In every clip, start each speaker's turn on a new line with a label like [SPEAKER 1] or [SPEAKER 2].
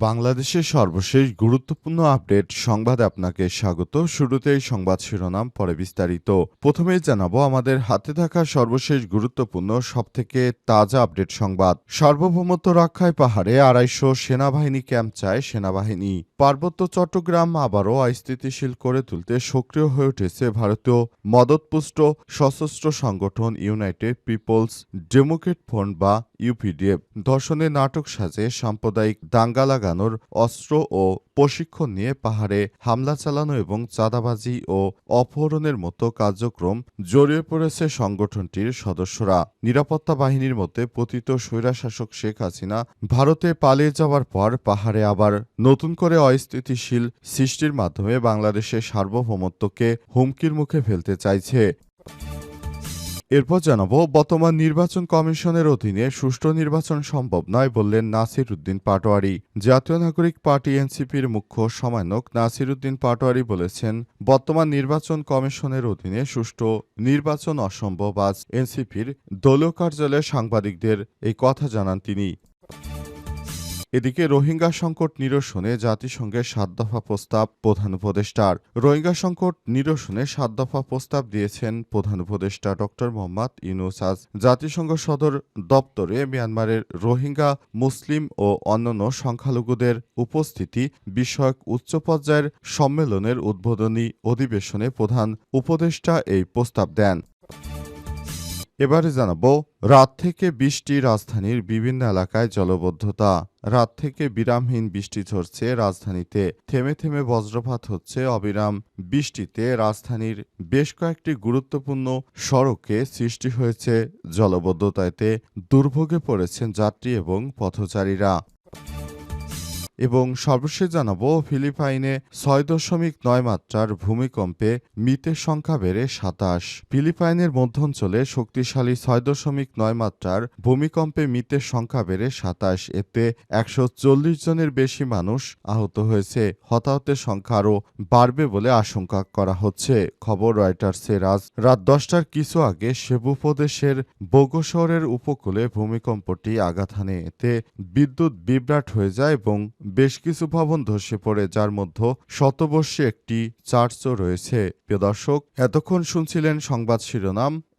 [SPEAKER 1] বাংলাদেশের সর্বশেষ গুরুত্বপূর্ণ আপডেট সংবাদে আপনাকে স্বাগত। শুরুতেই সংবাদ শিরোনাম, পরে বিস্তারিত। প্রথমে জানাব, আমাদের হাতে থাকা সর্বশেষ গুরুত্বপূর্ণ, সবথেকে তাজা আপডেট সংবাদ। সার্বভৌমত্ব রক্ষায় পাহাড়ে আড়াইশো সেনাবাহিনী ক্যাম্প চায় সেনাবাহিনী। পার্বত্য চট্টগ্রাম আবারও অস্থিতিশীল করে তুলতে সক্রিয় হয়ে উঠেছে ভারতীয় মদতপুষ্ট সশস্ত্র সংগঠন ইউনাইটেড পিপলস ডেমোক্রেট ফ্রন্ট বা ইউপিডিএফ। ধর্ষণের নাটক সাজে সাম্প্রদায়িক দাঙ্গা লাগানোর অস্ত্র ও প্রশিক্ষণ নিয়ে পাহাড়ে হামলা চালানো এবং চাঁদাবাজি ও অপহরণের মতো কার্যক্রম জড়িয়ে পড়েছে সংগঠনটির সদস্যরা। নিরাপত্তা বাহিনীর মধ্যে পতিত স্বৈরাশাসক শেখ হাসিনা ভারতে পালিয়ে যাওয়ার পর পাহাড়ে আবার নতুন করে অস্থিতিশীল সৃষ্টির মাধ্যমে বাংলাদেশের সার্বভৌমত্বকে হুমকির মুখে ফেলতে চাইছে। এরপর জানাব, বর্তমান নির্বাচন কমিশনের অধীনে সুষ্ঠু নির্বাচন সম্ভব নয় বললেন নাসির উদ্দিন পাটোয়ারি। জাতীয় নাগরিক পার্টি এনসিপির মুখ্য সমানক নাসির উদ্দিন পাটোয়ারি বলেছেন, বর্তমান নির্বাচন কমিশনের অধীনে সুষ্ঠু নির্বাচন অসম্ভব আজ এনসিপির দলীয় কার্যালয়ে সাংবাদিকদের এই কথা জানান তিনি। এদিকে রোহিঙ্গা সংকট নিরসনে জাতিসংঘের সাত দফা প্রস্তাব প্রধান উপদেষ্টার। রোহিঙ্গা সংকট নিরসনে সাত দফা প্রস্তাব দিয়েছেন প্রধান উপদেষ্টা ড মোহাম্মদ ইউনুস। আজ জাতিসংঘ সদর দপ্তরে মিয়ানমারের রোহিঙ্গা, মুসলিম ও অন্যান্য সংখ্যালঘুদের উপস্থিতি বিষয়ক উচ্চ পর্যায়ের সম্মেলনের উদ্বোধনী অধিবেশনে প্রধান উপদেষ্টা এই প্রস্তাব দেন। এবারে জানাব, রাত থেকে বৃষ্টি রাজধানীর বিভিন্ন এলাকায় জলবদ্ধতা। রাত থেকে বিরামহীন বৃষ্টি ঝরছে রাজধানীতে। থেমে থেমে বজ্রপাত হচ্ছে অবিরাম। বৃষ্টিতে রাজধানীর বেশ কয়েকটি গুরুত্বপূর্ণ সড়কে সৃষ্টি হয়েছে জলবদ্ধতাতে দুর্ভোগে পড়েছেন যাত্রী এবং পথচারীরা। এবং সর্বশেষ জানাব, ফিলিপাইনে ছয় দশমিক নয় মাত্রার ভূমিকম্পে মৃতের সংখ্যা বেড়ে সাতাশ। ফিলিপাইনের মধ্যাঞ্চলে শক্তিশালী ছয় দশমিক নয় মাত্রার ভূমিকম্পে মৃতের সংখ্যা বেড়ে সাতাশ। এতে একশো চল্লিশ জনের বেশি মানুষ আহত হয়েছে। হতাহতের সংখ্যা আরও বাড়বে বলে আশঙ্কা করা হচ্ছে। খবর রয়টার্সের আজ রাত দশটার কিছু আগে সেবু প্রদেশের বগো শহরের উপকূলে ভূমিকম্পটি আঘাত হানে। এতে বিদ্যুৎ বিভ্রাট হয়ে যায় এবং বেশ কিছু ভবন ধসে পড়ে, যার মধ্যে শতবর্ষে একটি চার্চও রয়েছে। প্রিয় দর্শক, এতক্ষণ শুনছিলেন সংবাদ শিরোনাম।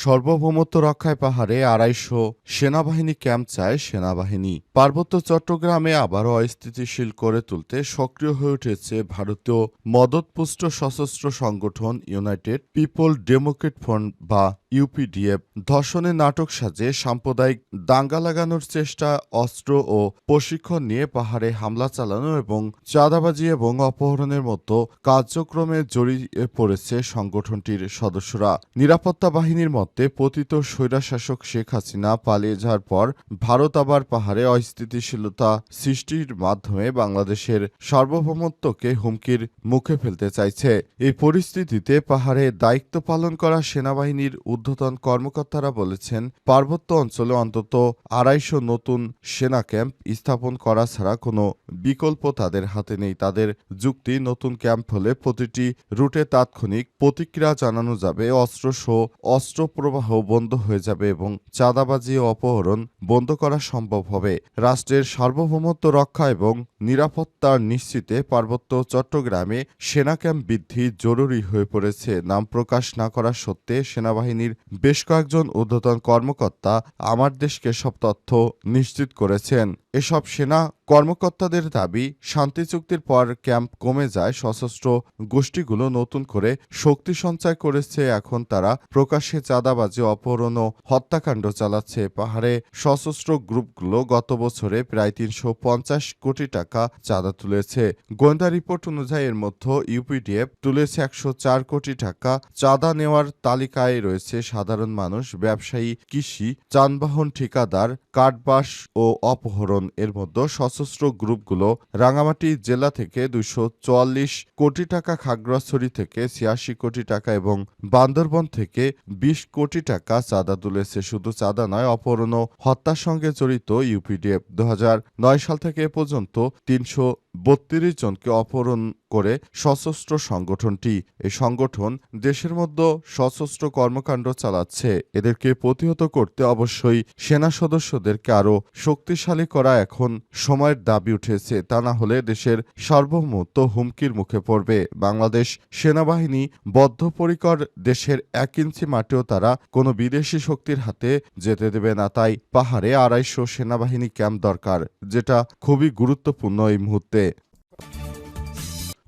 [SPEAKER 1] সার্বভৌমত্ব রক্ষায় পাহাড়ে আড়াইশো সেনাবাহিনী ক্যাম্প চায় সেনাবাহিনী। পার্বত্য চট্টগ্রামে আবারও অস্থিতিশীল করে তুলতে সক্রিয় হয়ে উঠেছে ভারতীয় মদতপুষ্ট সশস্ত্র সংগঠন ইউনাইটেড পিপল ডেমোক্রেট ফ্রন্ট বা ইউপিডিএফ। ধর্ষণের নাটক সাজে সাম্প্রদায়িক দাঙ্গা লাগানোর চেষ্টা, অস্ত্র ও প্রশিক্ষণ নিয়ে পাহাড়ে হামলা চালানো এবং চাঁদাবাজি এবং অপহরণের মতো কার্যক্রমে জড়িয়ে পড়েছে সংগঠনটির সদস্যরা। নিরাপত্তা বাহিনীর মতে পতিত স্বৈরাশাসক শেখ হাসিনা পালিয়ে যাওয়ার পর ভারত আবার পাহাড়ে অস্থিতিশীলতা সৃষ্টির মাধ্যমে বাংলাদেশের সার্বভৌমত্বকে হুমকির মুখে ফেলতে চাইছে। এই পরিস্থিতিতে পাহাড়ে দায়িত্ব পালন করা সেনাবাহিনীর ঊর্ধ্বতন কর্মকর্তারা বলেছেন, পার্বত্য অঞ্চলে অন্তত আড়াইশো নতুন সেনা ক্যাম্প স্থাপন করা ছাড়া কোনো বিকল্প তাদের হাতে নেই। তাদের যুক্তি, নতুন ক্যাম্প হলে প্রতিটি রুটে তাৎক্ষণিক প্রতিক্রিয়া জানানো যাবে। অস্ত্রসহ অস্ত্র প্রবাহ বন্ধ হয়ে যাবে এবং চাঁদাবাজি ও অপহরণ বন্ধ করা সম্ভব হবে। রাষ্ট্রের সার্বভৌমত্ব রক্ষা এবং নিরাপত্তা নিশ্চিতে পার্বত্য চট্টগ্রামে সেনা ক্যাম্প বৃদ্ধি জরুরি হয়ে পড়েছে। নাম প্রকাশ না করা সত্ত্বে সেনাবাহিনীর বেশ কয়েকজন ঊর্ধ্বতন কর্মকর্তা আমার দেশকে সব তথ্য নিশ্চিত করেছেন। এসব সেনা কর্মকর্তাদের দাবি, শান্তি চুক্তির পর ক্যাম্প কমে যায়, সশস্ত্র গোষ্ঠীগুলো নতুন করে শক্তি সঞ্চয় করেছে। এখন তারা প্রকাশ্যে চাঁদাবাজি, অপহরণ ও হত্যাকাণ্ড চালাচ্ছে। পাহাড়ে সশস্ত্র গ্রুপগুলো গত বছরে প্রায় তিনশো পঞ্চাশ কোটি টাকা চাঁদা তুলেছে। গোয়েন্দা রিপোর্ট অনুযায়ী এর মধ্যে ইউপিডিএফ তুলেছে একশো চার কোটি টাকা চাঁদা নেওয়ার তালিকায় রয়েছে সাধারণ মানুষ, ব্যবসায়ী, কৃষি, যানবাহন ঠিকাদার কাঠবাস ও অপহরণ। এর মধ্যে সশস্ত্র গ্রুপগুলো রাঙামাটি জেলা থেকে চুয়াল্লিশ কোটি টাকা খাগড়াছড়ি থেকে ছিয়াশি কোটি টাকা এবং বান্দরবন থেকে বিশ কোটি টাকা চাঁদা তুলেছে। শুধু চাঁদা নয়, অপহরণ হত্যার সঙ্গে জড়িত ইউপিডিএফ। দু সাল থেকে এ পর্যন্ত তিনশো বত্রিশ জনকে অপহরণ করে সশস্ত্র সংগঠনটি। এই সংগঠন দেশের মধ্যে সশস্ত্র কর্মকাণ্ড চালাচ্ছে। এদেরকে প্রতিহত করতে অবশ্যই সেনা সদস্যদেরকে আরও শক্তিশালী করা এখন সময়ের দাবি উঠেছে। তা না হলে দেশের সার্বভৌমত্ব হুমকির মুখে পড়বে। বাংলাদেশ সেনাবাহিনী বদ্ধপরিকর দেশের এক ইঞ্চি মাটিও তারা কোনো বিদেশি শক্তির হাতে যেতে দেবে না। তাই পাহাড়ে আড়াইশো সেনাবাহিনী ক্যাম্প দরকার, যেটা খুবই গুরুত্বপূর্ণ এই মুহূর্তে।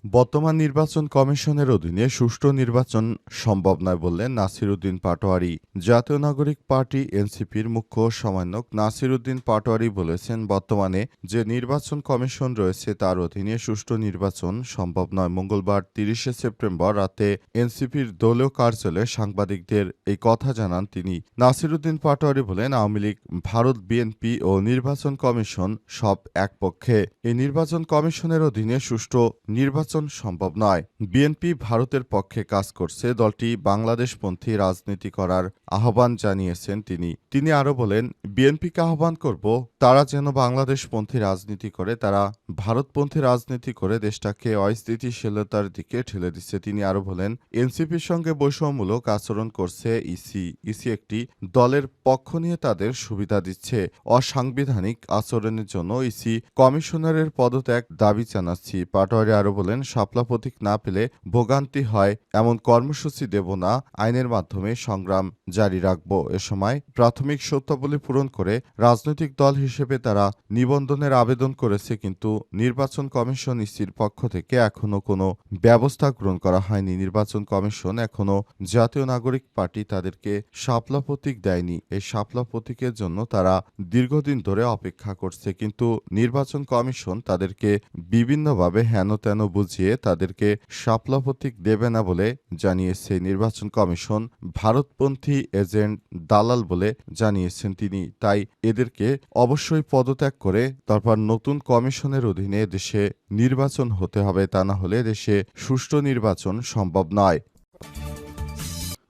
[SPEAKER 1] বর্তমান নির্বাচন কমিশনের অধীনে সুষ্ঠু নির্বাচন সম্ভব নয় বললেন নাসিরুদ্দিন পাটোয়ারি। জাতীয় নাগরিক পার্টি এনসিপির মুখ্য সমন্বয়ক নাসিরুদ্দিন পাটোয়ারি বলেছেন, বর্তমানে যে নির্বাচন কমিশন রয়েছে তার অধীনে সুষ্ঠু নির্বাচন সম্ভব নয়। মঙ্গলবার তিরিশে সেপ্টেম্বর রাতে এনসিপির দলীয় কার্যালয়ে সাংবাদিকদের এই কথা জানান তিনি। নাসিরুদ্দিন পাটোয়ারি বলেন, আওয়ামী লীগ, ভারত, বিএনপি ও নির্বাচন কমিশন সব এক পক্ষে এই নির্বাচন কমিশনের অধীনে সুষ্ঠু নির্বাচন সম্ভব নয়। বিএনপি ভারতের পক্ষে কাজ করছে দলটি বাংলাদেশপন্থী রাজনীতি করার আহ্বান জানিয়েছেন তিনি। তিনি আরও বলেন, বিএনপিকে আহ্বান করব, তারা যেন বাংলাদেশপন্থী রাজনীতি করে, তারা ভারতপন্থী রাজনীতি করে দেশটাকে অস্থিতিশীলতার দিকে ঠেলে দিচ্ছে। তিনি আরও বলেন, এনসিপির সঙ্গে বৈষম্যমূলক আচরণ করছে ইসি। ইসি একটি দলের পক্ষ নিয়ে তাদের সুবিধা দিচ্ছে। অসাংবিধানিক আচরণের জন্য ইসি কমিশনারের পদত্যাগ দাবি জানাচ্ছি। পাটোয়ারি আরও বলেন শাপলা প্রতীক না পেলে ভোগান্তি হয়, এমন কর্মসূচি দেব না, আইনের মাধ্যমে সংগ্রাম জারি রাখব। এ সময় প্রাথমিক সত্যাবলী পূরণ করে রাজনৈতিক দল হিসেবে তারা নিবন্ধনের আবেদন করেছে, কিন্তু নির্বাচন কমিশন ইসির পক্ষ থেকে এখনও কোনো ব্যবস্থা গ্রহণ করা হয়নি। নির্বাচন কমিশন এখনও জাতীয় নাগরিক পার্টি তাদেরকে শাপলা প্রতীক দেয়নি। এই শাপলা প্রতীকের জন্য তারা দীর্ঘদিন ধরে অপেক্ষা করছে, কিন্তু নির্বাচন কমিশন তাদেরকে বিভিন্নভাবে হেন তেন বুঝিয়ে তাদেরকে শাপলা প্রতীক দেবে না বলে জানিয়েছে নির্বাচন কমিশন। ভারতপন্থী এজেন্ট দালাল বলে জানিয়েছেন তিনি। তাই এদেরকে অবশ্যই পদত্যাগ করে তারপর নতুন কমিশনের অধীনে দেশে নির্বাচন হতে হবে। তা না হলে দেশে সুষ্ঠু নির্বাচন সম্ভব নয়।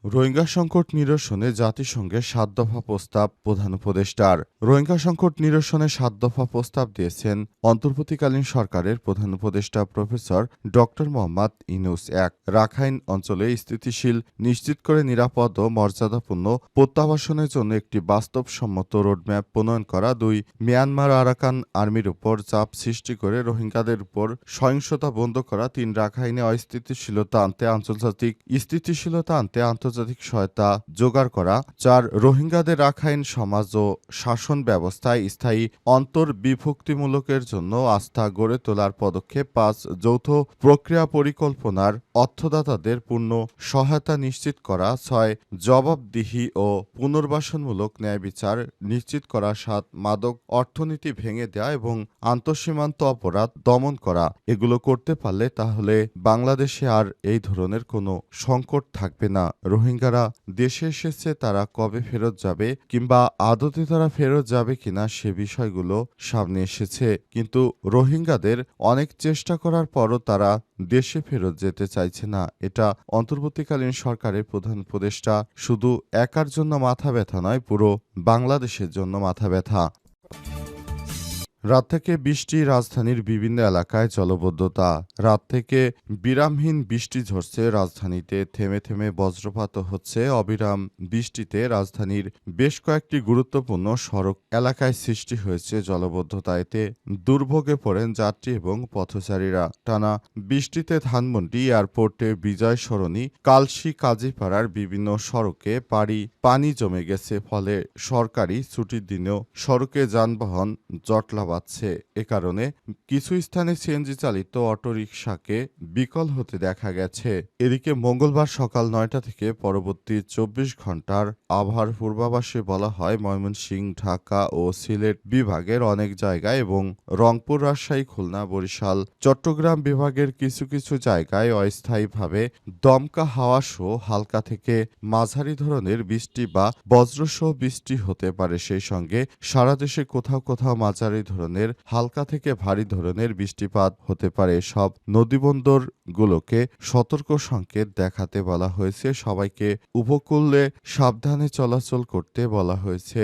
[SPEAKER 1] রোহিঙ্গা সংকট নিরসনে জাতিসংঘের সাত দফা প্রস্তাব প্রধান উপদেষ্টার। রোহিঙ্গা সংকট নিরসনে সাত দফা প্রস্তাব দিয়েছেন অন্তর্বর্তীকালীন সরকারের প্রধান উপদেষ্টা প্রফেসর ড মোহাম্মদ ইনুস এক। রাখাইন অঞ্চলে স্থিতিশীল, নিশ্চিত করে নিরাপদ ও মর্যাদাপূর্ণ প্রত্যাবাসনের জন্য একটি বাস্তবসম্মত রোডম্যাপ প্রণয়ন করা। দুই, মিয়ানমার আরাকান আর্মির উপর চাপ সৃষ্টি করে রোহিঙ্গাদের উপর সহিংসতা বন্ধ করা। তিন, রাখাইনে অস্থিতিশীলতা আনতে আন্তর্জাতিক স্থিতিশীলতা আনতে আন্তর্জাতিক সহায়তা জোগাড় করা, চার, রোহিঙ্গাদের রাখাইন সমাজ ও শাসন ব্যবস্থায় স্থায়ী অন্তর্বিভক্তিমূলকের জন্য আস্থা গড়ে তোলার পদক্ষেপ, পাঁচ, যৌথ প্রক্রিয়া পরিকল্পনার অর্থদাতাদের পূর্ণ সহায়তা নিশ্চিত করা, ছয়, জবাবদিহি ও পুনর্বাসনমূলক ন্যায় বিচার নিশ্চিত করা, সাত, মাদক অর্থনীতি ভেঙে দেয়া এবং আন্তঃসীমান্ত অপরাধ দমন করা। এগুলো করতে পারলে তাহলে বাংলাদেশে আর এই ধরনের কোনো সংকট থাকবে না। রোহিঙ্গারা দেশে এসেছে, তারা কবে ফেরত যাবে কিংবা আদতে তারা ফেরত যাবে কিনা সে বিষয়গুলো সামনে এসেছে। কিন্তু রোহিঙ্গাদের অনেক চেষ্টা করার পরও তারা দেশে ফেরত যেতে চাইছে না। এটা অন্তর্বর্তীকালীন সরকারের প্রধান উপদেষ্টা শুধু একার জন্য মাথা ব্যথা নয়, পুরো বাংলাদেশের জন্য মাথা ব্যথা। রাত থেকে বৃষ্টি রাজধানীর বিভিন্ন এলাকায় জলবদ্ধতা। রাত থেকে বিরামহীন বৃষ্টি ঝরছে রাজধানীতে। থেমে থেমে বজ্রপাত হচ্ছে অবিরাম বৃষ্টিতে। রাজধানীর বেশ কয়েকটি গুরুত্বপূর্ণ সড়ক এলাকায় সৃষ্টি হয়েছে জলবদ্ধতা। এতে দুর্ভোগে পড়েন যাত্রী এবং পথচারীরা। টানা বৃষ্টিতে ধানমন্ডি এয়ারপোর্টে বিজয় সরণি কালশি, কাজীপাড়ার বিভিন্ন সড়কে পাড়ি, পানি জমে গেছে। ফলে সরকারি ছুটির দিনেও সড়কে যানবাহন জটলা বাড়ছে এ কারণে কিছু স্থানে সিএনজি চালিত অটোরিকশাকে বিকল হতে দেখা গেছে। এদিকে মঙ্গলবার সকাল নয়টা থেকে পরবর্তী চব্বিশ ঘণ্টার আবহাওয়ার পূর্বাভাসে বলা হয়, ময়মনসিংহ, ঢাকা ও সিলেট বিভাগের অনেক জায়গায় এবং রংপুর, রাজশাহী, খুলনা, বরিশাল, চট্টগ্রাম বিভাগের কিছু কিছু জায়গায় অস্থায়ীভাবে দমকা হাওয়া সহ হালকা থেকে মাঝারি ধরনের বৃষ্টি বা বজ্রসহ বৃষ্টি হতে পারে। সেই সঙ্গে সারা দেশে কোথাও কোথাও মাঝারি ধরনের হালকা থেকে ভারী ধরনের বৃষ্টিপাত হতে পারে। সব নদীবন্দরগুলোকে সতর্ক সংকেত দেখাতে বলা হয়েছে। সবাইকে উপকূলে সাবধানে চলাচল করতে বলা হয়েছে।